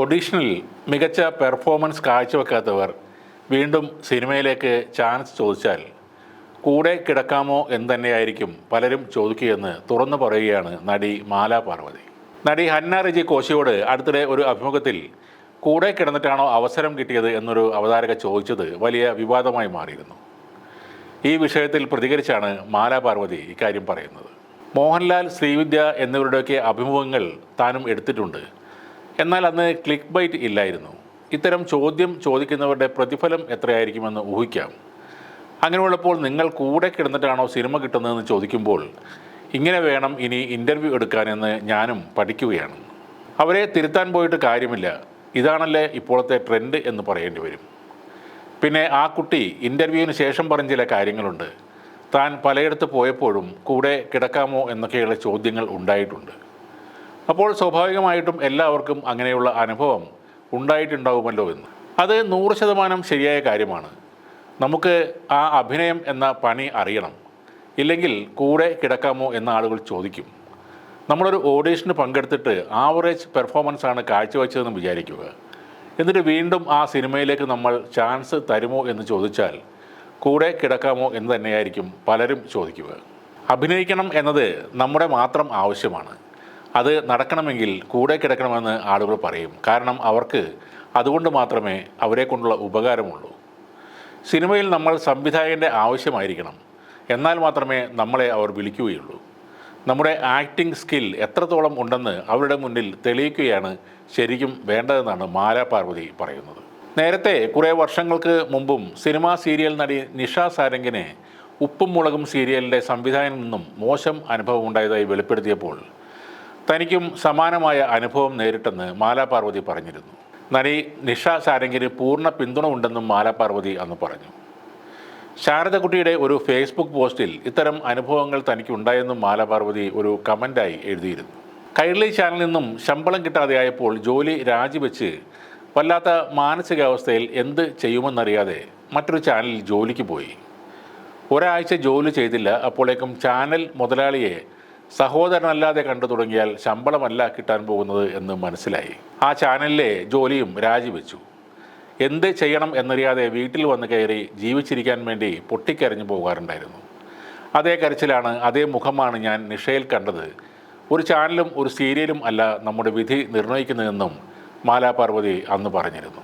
ഒഡീഷനിൽ മികച്ച പെർഫോമൻസ് കാഴ്ചവെക്കാത്തവർ വീണ്ടും സിനിമയിലേക്ക് ചാൻസ് ചോദിച്ചാൽ കൂടെ കിടക്കാമോ എന്ന് തന്നെയായിരിക്കും പലരും ചോദിക്കുകയെന്ന് തുറന്നു പറയുകയാണ് നടി മാല പാർവതി. നടി ഹന്ന റിജി കോശിയോട് അടുത്തിടെ ഒരു അഭിമുഖത്തിൽ കൂടെ കിടന്നിട്ടാണോ അവസരം കിട്ടിയത് എന്നൊരു അവതാരക ചോദിച്ചത് വലിയ വിവാദമായി മാറിയിരുന്നു. ഈ വിഷയത്തിൽ പ്രതികരിച്ചാണ് മാല പാർവതി ഇക്കാര്യം പറയുന്നത്. മോഹൻലാൽ ശ്രീവിദ്യ എന്നിവരുടെയൊക്കെ അഭിമുഖങ്ങൾ താനും എടുത്തിട്ടുണ്ട്. എന്നാൽ അന്ന് ക്ലിക്ക് ബൈറ്റ് ഇല്ലായിരുന്നു. ഇത്തരം ചോദ്യം ചോദിക്കുന്നവരുടെ പ്രതിഫലം എത്രയായിരിക്കുമെന്ന് ഊഹിക്കാം. അങ്ങനെയുള്ളപ്പോൾ നിങ്ങൾ കൂടെ കിടന്നിട്ടാണോ സിനിമ കിട്ടുന്നതെന്ന് ചോദിക്കുമ്പോൾ ഇങ്ങനെ വേണം ഇനി ഇന്റർവ്യൂ എടുക്കാനെന്ന് ഞാനും പഠിക്കുകയാണ്. അവരെ തിരുത്താൻ പോയിട്ട് കാര്യമില്ല. ഇതാണല്ലേ ഇപ്പോഴത്തെ ട്രെൻഡ് എന്ന് പറയേണ്ടി വരും. പിന്നെ ആ കുട്ടി ഇന്റർവ്യൂവിന് ശേഷം പറഞ്ഞ ചില കാര്യങ്ങളുണ്ട്. താൻ പലയിടത്ത് പോയപ്പോഴും കൂടെ കിടക്കാമോ എന്നൊക്കെയുള്ള ചോദ്യങ്ങൾ ഉണ്ടായിട്ടുണ്ട്. അപ്പോൾ സ്വാഭാവികമായിട്ടും എല്ലാവർക്കും അങ്ങനെയുള്ള അനുഭവം ഉണ്ടായിട്ടുണ്ടാവുമല്ലോ എന്ന്. അത് നൂറ് ശതമാനം ശരിയായ കാര്യമാണ്. നമുക്ക് ആ അഭിനയം എന്ന പണി അറിയണം. ഇല്ലെങ്കിൽ കൂടെ കിടക്കാമോ എന്ന ആളുകൾ ചോദിക്കും. നമ്മളൊരു ഓഡീഷന് പങ്കെടുത്തിട്ട് ആവറേജ് പെർഫോമൻസ് ആണ് കാഴ്ചവെച്ചതെന്ന് വിചാരിക്കുക. എന്നിട്ട് വീണ്ടും ആ സിനിമയിലേക്ക് നമ്മൾ ചാൻസ് തരുമോ എന്ന് ചോദിച്ചാൽ കൂടെ കിടക്കാമോ എന്ന് തന്നെയായിരിക്കും പലരും ചോദിക്കുക. അഭിനയിക്കണം എന്നത് നമ്മുടെ മാത്രം ആവശ്യമാണ്. അത് നടക്കണമെങ്കിൽ കൂടെ കിടക്കണമെന്ന് ആളുകൾ പറയും. കാരണം അവർക്ക് അതുകൊണ്ട് മാത്രമേ അവരെ കൊണ്ടുള്ള ഉപകാരമുള്ളൂ. സിനിമയിൽ നമ്മൾ സംവിധായകന്റെ ആവശ്യമായിരിക്കണം. എന്നാൽ മാത്രമേ നമ്മളെ അവർ വിളിക്കുകയുള്ളൂ. നമ്മുടെ ആക്ടിംഗ് സ്കിൽ എത്രത്തോളം ഉണ്ടെന്ന് അവരുടെ മുന്നിൽ തെളിയിക്കുകയാണ് ശരിക്കും വേണ്ടതെന്നാണ് മാല പാർവതി പറയുന്നത്. നേരത്തെ കുറേ വർഷങ്ങൾക്ക് മുമ്പും സിനിമാ സീരിയൽ നടി നിഷ സാരംഗിനെ ഉപ്പും മുളകും സീരിയലിന്റെ സംവിധായകനിൽ നിന്നും മോശം അനുഭവം ഉണ്ടായതായി വെളിപ്പെടുത്തിയപ്പോൾ തനിക്കും സമാനമായ അനുഭവം നേരിട്ടെന്ന് മാലാപാർവതി പറഞ്ഞിരുന്നു. നടി നിഷ സാരംഗിന് പൂർണ പിന്തുണ ഉണ്ടെന്നും മാലാപാർവതി അന്ന് പറഞ്ഞു. ശാരദകുട്ടിയുടെ ഒരു ഫേസ്ബുക്ക് പോസ്റ്റിൽ ഇത്തരം അനുഭവങ്ങൾ തനിക്കുണ്ടായെന്നും മാലാപാർവതി ഒരു കമന്റായി എഴുതിയിരുന്നു. കൈരളി ചാനലിൽ നിന്നും ശമ്പളം കിട്ടാതെയായപ്പോൾ ജോലി രാജിവെച്ച് വല്ലാത്ത മാനസികാവസ്ഥയിൽ എന്ത് ചെയ്യുമെന്നറിയാതെ മറ്റൊരു ചാനലിൽ ജോലിക്ക് പോയി. ഒരാഴ്ച ജോലി ചെയ്തില്ല അപ്പോഴേക്കും ചാനൽ മുതലാളിയെ സഹോദരനല്ലാതെ കണ്ടു തുടങ്ങിയാൽ ശമ്പളമല്ല കിട്ടാൻ പോകുന്നത് എന്ന് മനസ്സിലായി. ആ ചാനലിലെ ജോലിയും രാജിവെച്ചു. എന്ത് ചെയ്യണം എന്നറിയാതെ വീട്ടിൽ വന്ന് കയറി ജീവിച്ചിരിക്കാൻ വേണ്ടി പൊട്ടിക്കരഞ്ഞു പോകാറുണ്ടായിരുന്നു. അതേ കരച്ചിലാണ് അതേ മുഖമാണ് ഞാൻ നിഷയിൽ കണ്ടത്. ഒരു ചാനലും ഒരു സീരിയലും അല്ല നമ്മുടെ വിധി നിർണയിക്കുന്നതെന്നും മാലാ പാർവതി അന്ന് പറഞ്ഞിരുന്നു.